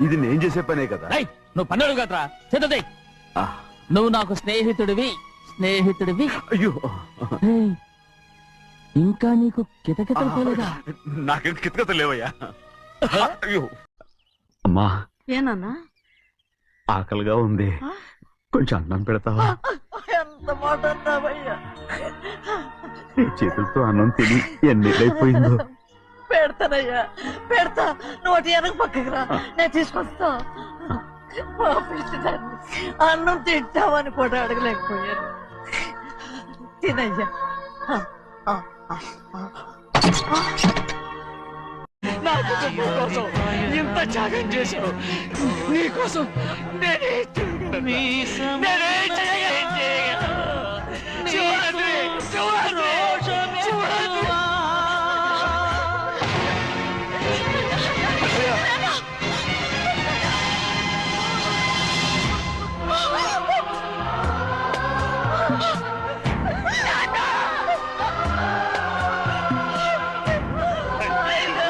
ఇది నేను చేసే పనే కదా. నువ్వు పన్నెడు కదరా. చేతది. ఆ, నువ్వు నాకు స్నేహితుడివి స్నేహితుడివి. అయ్యో. ఇంకా నీకు కితకితలు పోలేదా? నాకేం కితకత లేవయ్యా? అయ్యో. అమ్మా. ఏనన్నా ఆకలిగా ఉంది. కొంచెం అన్నం పెడతావా? ఎంత మాట అన్నావయ్యా నీ చేతులతో అన్నం తిని ఎన్నిళ్ళైపోయిందో పెడతానయ్యా. పెడతా. నోటి వెనక పక్కకి రా. నేను తీసుకొస్తా. పాపించదాన్ని అన్నం తింటామని కూడా అడగలేకపోయాను. తినయ్యా. ఆ, ఆ, ఆ, ఆ. నా కుటుంబం కోసం ఇంత త్యాగం చేశావు. నీ కోసం నేనే నేనే ఆ